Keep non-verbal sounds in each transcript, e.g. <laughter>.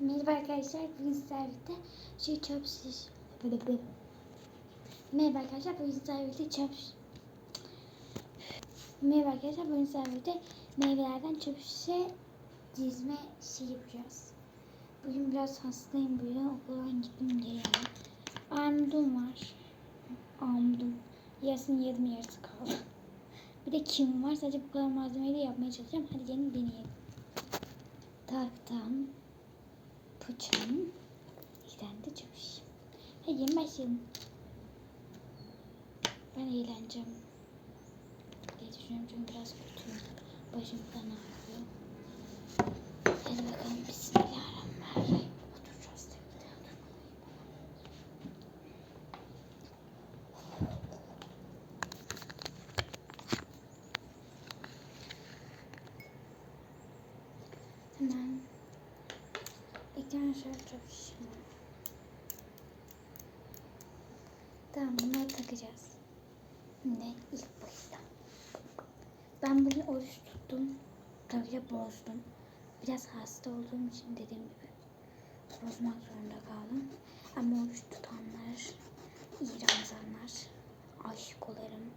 Merhaba arkadaşlar. Bugün sizlerle birlikte şey çöp şiş... Böyle böyle. Merhaba arkadaşlar. Bugün sizlerle birlikte çöp... Merhaba arkadaşlar. Bugün sizlerle birlikte meyvelerden çöp şişe dizme şey yapacağız. Bugün biraz hastayım. Yüzden okuldan gittim geliyorum. Armudum var. Armudum. Yarısını yedim yarısı kaldı. Bir de kim var. Sadece bu kadar malzemeyle yapmaya çalışacağım. Hadi gelin deneyelim. Tahtam, de çavuş. Hadi gelin başlayalım. Ben eğleneceğim. diye düşünüyorum çünkü biraz kötüyüm. Başım falan ağrıyor. Hadi bakalım Bismillahirrahmanirrahim. Oturacağız tabii de oturmalıyım. Hemen bir tane şöyle çalışayım. Tamam bunları takacağız. Şimdi ilk başta. Ben bugün oruç tuttum. Tabii ki bozdum. Biraz hasta olduğum için dediğim gibi bozmak zorunda kaldım. Ama oruç tutanlar, iyi Ramazanlar, aşık olarım.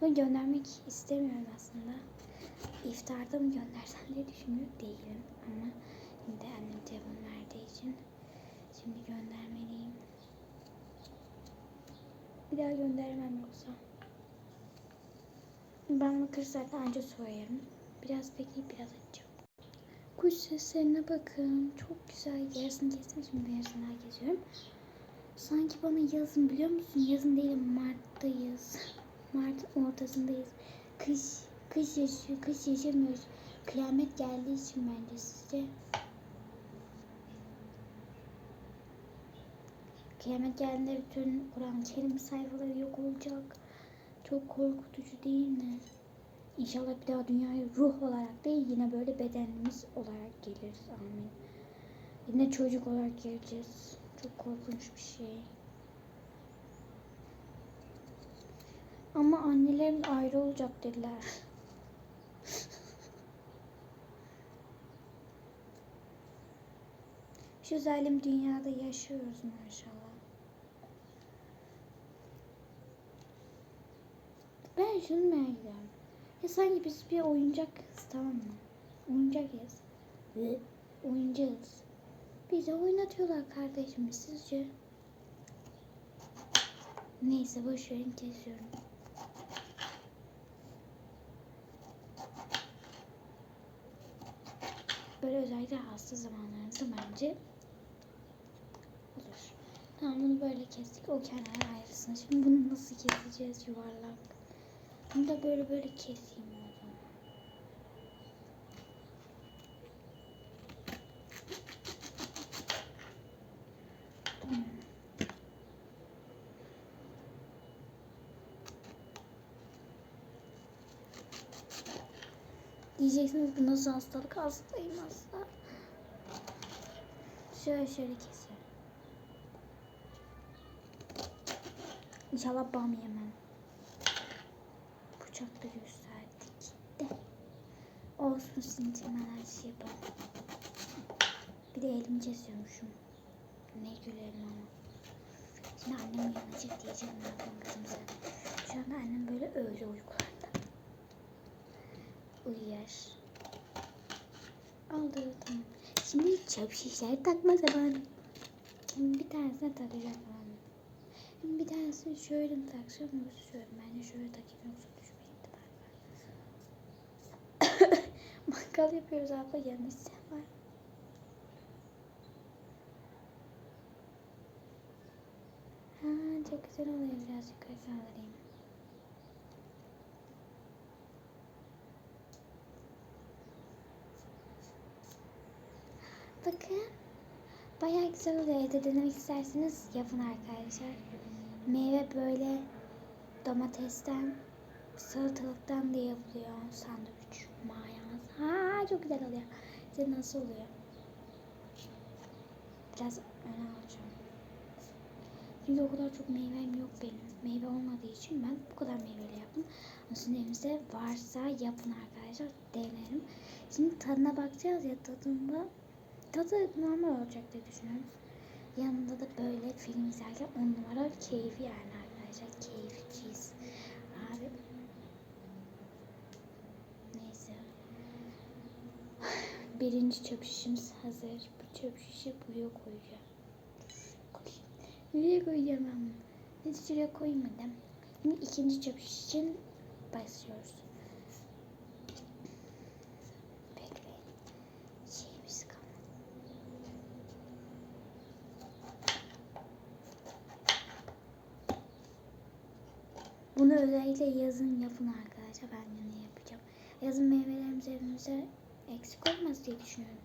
Bunu göndermek istemiyorum aslında. İftarda mı göndersem diye düşünüyor değilim. Ama şimdi annem telefon verdiği için şimdi göndermeliyim. Bir daha göndermem yoksa. Ben bu kırsaatla anca soyarım. Biraz bekleyip biraz açacağım. Kuş seslerine bakın. Çok güzel. Yarısını kestim. Şimdi yarısını daha kesiyorum. Sanki bana yazın biliyor musun? Yazın değil Mart'tayız. Mart ortasındayız. Kış, kış yaşıyor, kış yaşamıyoruz. Kıyamet geldiği için bence sizce. Kıyamet geldiğinde bütün Kur'an-ı Kerim sayfaları yok olacak. Çok korkutucu değil mi? İnşallah bir daha dünyaya ruh olarak değil yine böyle bedenimiz olarak geliriz. Amin. Yine çocuk olarak geleceğiz. Çok korkunç bir şey. Ama annelerin ayrı olacak dediler. <laughs> Şu zalim dünyada yaşıyoruz maşallah. Ben şunu merak ediyorum. Ya sanki biz bir oyuncakız tamam mı? Oyuncakız. Ve oyuncağız. Bize oynatıyorlar kardeşim sizce? Neyse boş verin kesiyorum. Böyle özellikle hasta zamanlarınızda bence olur. Tamam bunu böyle kestik. O kenar ayrısın. Şimdi bunu nasıl keseceğiz yuvarlak? Bunu da böyle böyle keseyim o zaman. Diyeceksiniz bu nasıl hastalık? Hastayım hasta. Şöyle şöyle keselim. İnşallah bam yemem. Bıçakla gösterdik de. Olsun sizin için ben her şey yaparım. Bir de elimi kesiyormuşum. Ne gülerim ama. Şimdi annem uyanacak diyeceğim ne yapayım kızım sen. Şu anda annem böyle öyle uykularda. Uyuyar. Oldu tamam. Şimdi çöp şişleri takma zamanı. Şimdi bir tanesine takacağım ben. Şimdi bir tanesini şöyle mi taksam yoksa şöyle mi? Bence şöyle takayım yoksa Mangal yapıyoruz abla yanlış sen var. Ha, çok güzel oluyor birazcık kaldırayım. Bakın. Bayağı güzel oluyor. Evde denemek isterseniz yapın arkadaşlar. Meyve böyle domatesten, salatalıktan da yapılıyor. Sandviç, mayonez. Ha çok güzel oluyor. Size nasıl oluyor? Biraz öne alacağım. Çünkü o kadar çok meyvem yok benim. Meyve olmadığı için ben bu kadar meyveli yaptım. Ama sizin evinizde varsa yapın arkadaşlar. Denerim. Şimdi tadına bakacağız ya tadında tadı normal olacak diye düşünüyorum. Yanında da böyle film izlerken on numara keyfi yani arkadaşlar. Keyifçiyiz. Abi. Neyse. Birinci çöp şişimiz hazır. Bu çöp şişi buraya koyacağım. Koyayım. Nereye koyacağım? Hiç şuraya koymadım. Şimdi ikinci çöp şiş için başlıyoruz. Bekleyin. Şeyimiz kalmadı. Bunu özellikle yazın yapın arkadaşlar. Ben yine yapacağım. Yazın meyvelerimiz evimize eksik olmaz diye düşünüyorum.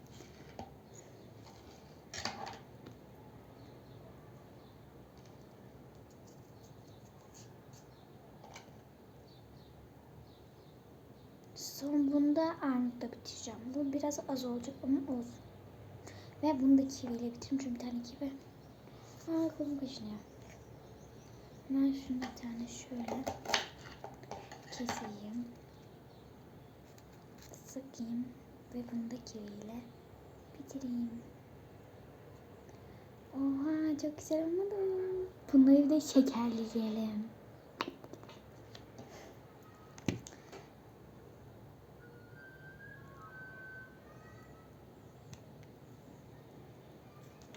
Son bunda armutla bitireceğim. Bu biraz az olacak ama olsun. Ve bunu da kiviyle bitireyim çünkü bir tane kivi. Aa kolum kaşınıyor. Ben şunu bir tane şöyle keseyim. Sıkayım ve bunu kiviyle bitireyim. Oha çok güzel olmadı. mı? Bunları da şekerleyelim.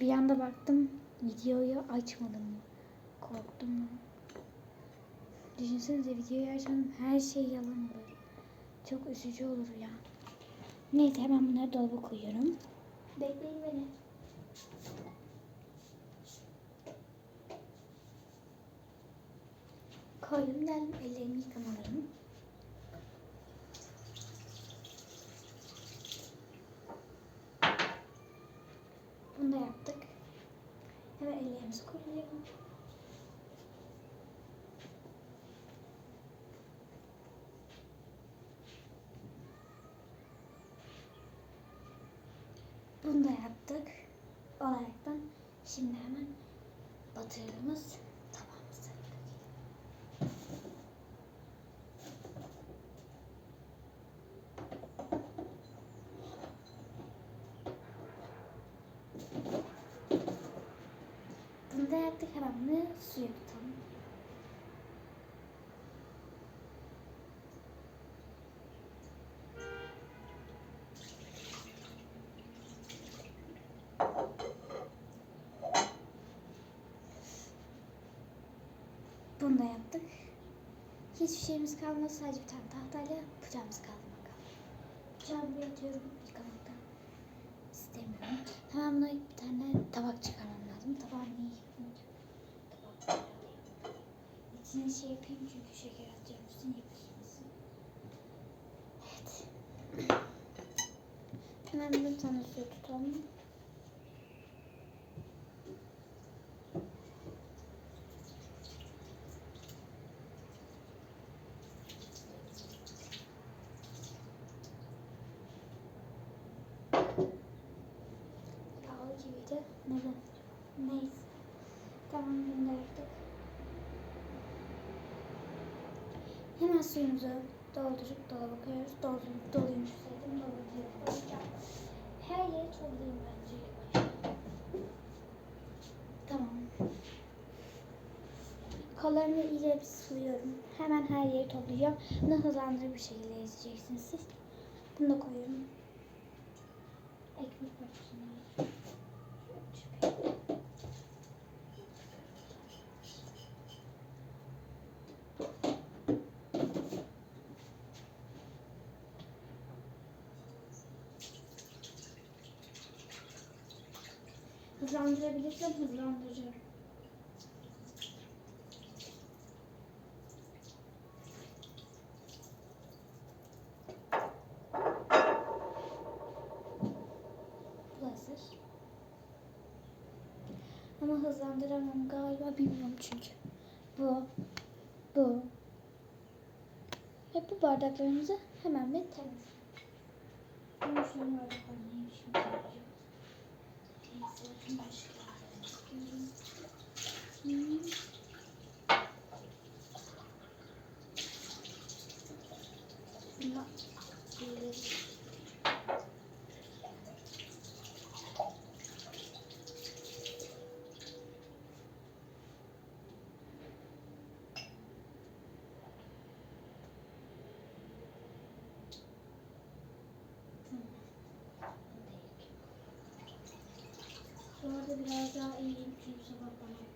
Bir anda baktım videoyu açmadım. Korktum. Düşünsenize videoyu açmadım her şey yalan olur. Çok üzücü olur ya. Neyse hemen bunları dolaba koyuyorum. Bekleyin beni. Koydum geldim ellerimi yıkamalarım. Bunu da yaptık. Hemen ellerimizi kurulayalım. Bunu da yaptık. Olaraktan şimdi hemen batırdığımız tabağımıza. Bunu da yaptık hemen bunu suya tutalım. Bunu da yaptık. Hiçbir şeyimiz kalmadı. Sadece bir tane tahtayla bıçağımız kaldı bakalım. Bıçağımı bir atıyorum yıkamaktan. İstemiyorum. Hemen buna bir tane tabak çıkarmam lazım. Tabağı niye alayım. İçine şey yapayım çünkü şeker atıyorum. Üstüne yapışmasın. Evet. <clears throat> Hemen bir tane su tutalım. Yağlı gibiydi. Neden? Neyse. Tamam bunu da yaptık. Hemen suyumuzu doldurup dolaba koyuyoruz. Doldurup doluymuş dedim. Doldurup koyacağım. Her yeri toplayayım bence. Tamam. Kollarımı iyice bir sıvıyorum. Hemen her yeri toplayacağım. Bunu hızlandırıcı bir şekilde izleyeceksiniz siz. Bunu da koyuyorum. Ekmek parçasını. Hızlandırabilirsem hızlandıracağım. Bu. Ama hızlandıramam galiba bilmiyorum çünkü. Bu, bu. Ve bu bardaklarımızı hemen bir temizleyelim. Ama şu an bardaklar neymiş merak ediyorum. Neyse başka bakıyorum. Hmm. Buna bir Bu arada biraz daha iyiyim çünkü sabah bana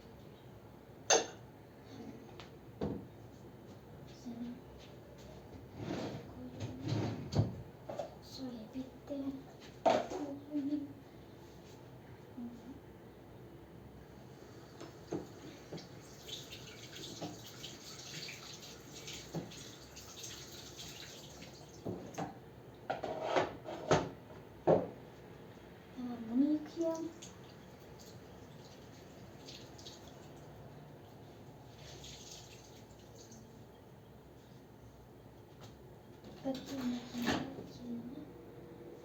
Kirli.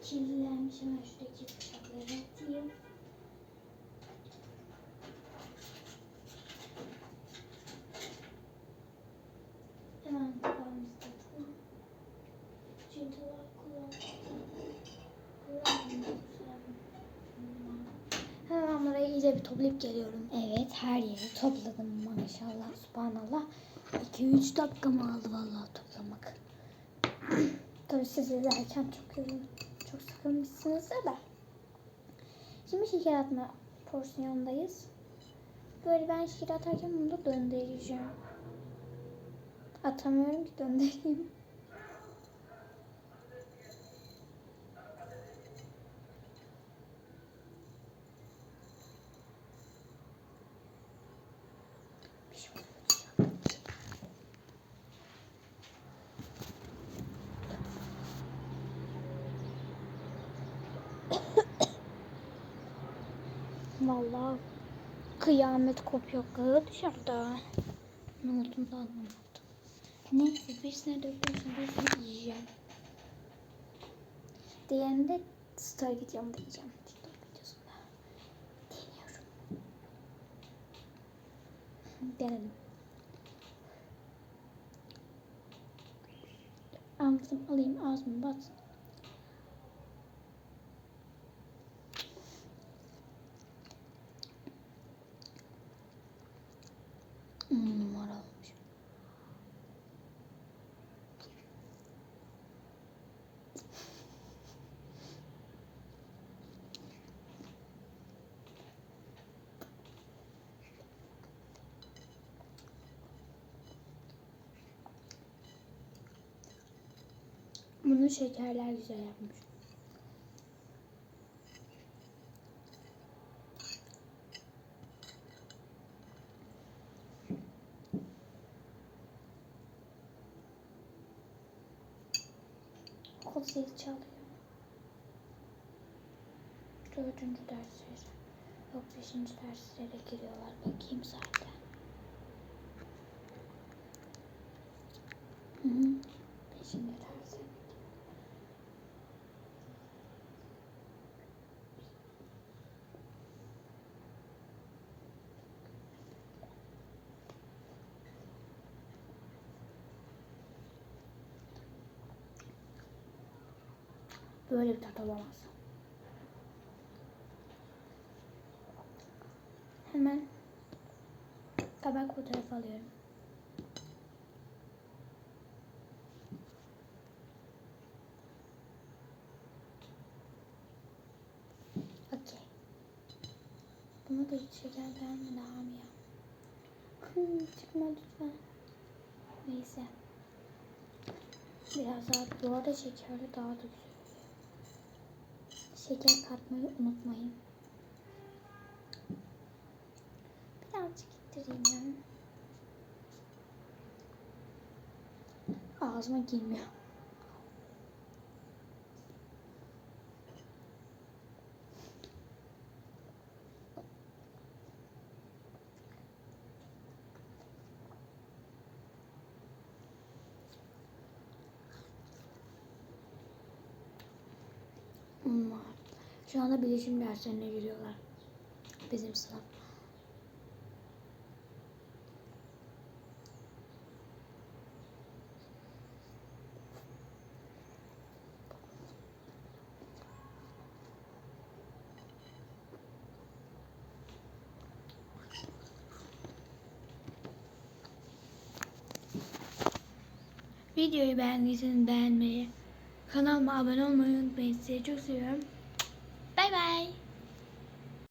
Kirlilenmiş hemen şuradaki bıçakları atayım. Hemen tabağımızı tatalım. Çintalar kullan. Hemen burayı iyice bir toplayıp geliyorum. Evet her yeri topladım maşallah subhanallah. 2-3 dakikamı aldı vallahi toplamak. Tabii siz izlerken çok yorulun, çok sıkılmışsınızdır da. Şimdi şeker atma porsiyondayız. Böyle ben şeker atarken bunu da döndüreceğim. Atamıyorum ki döndüreyim. Vallahi kıyamet kopuyor kız dışarıda. Ne olduğunu da anlamadım. Neyse birisine döküyorsun birisini yiyeceğim. Diğerini de story videomda yiyeceğim. TikTok videosunda. Deniyorum. Denedim. Aldım alayım ağzıma batsın. Hmm, numara olmuş. Bunu şekerler güzel yapmış. Okul zili çalıyor. Dördüncü dersleri. Yok beşinci derslere giriyorlar. Bakayım zaten. Hı hı. Beşinci derse. Böyle bir tat olamaz. Hemen tabak fotoğrafı alıyorum. Okey. Buna da hiç şeker gelmedi abi ya. Hmm, çıkma lütfen. Neyse. Biraz daha bu arada şekerli daha da güzel. Şeker katmayı unutmayın. Birazcık ittireyim ben. Ağzıma girmiyor. Hmm. Şu anda bilişim derslerine giriyorlar. Bizim sınıf. Videoyu beğendiyseniz beğenmeyi, kanalıma abone olmayı unutmayın. Sizi çok seviyorum. 拜。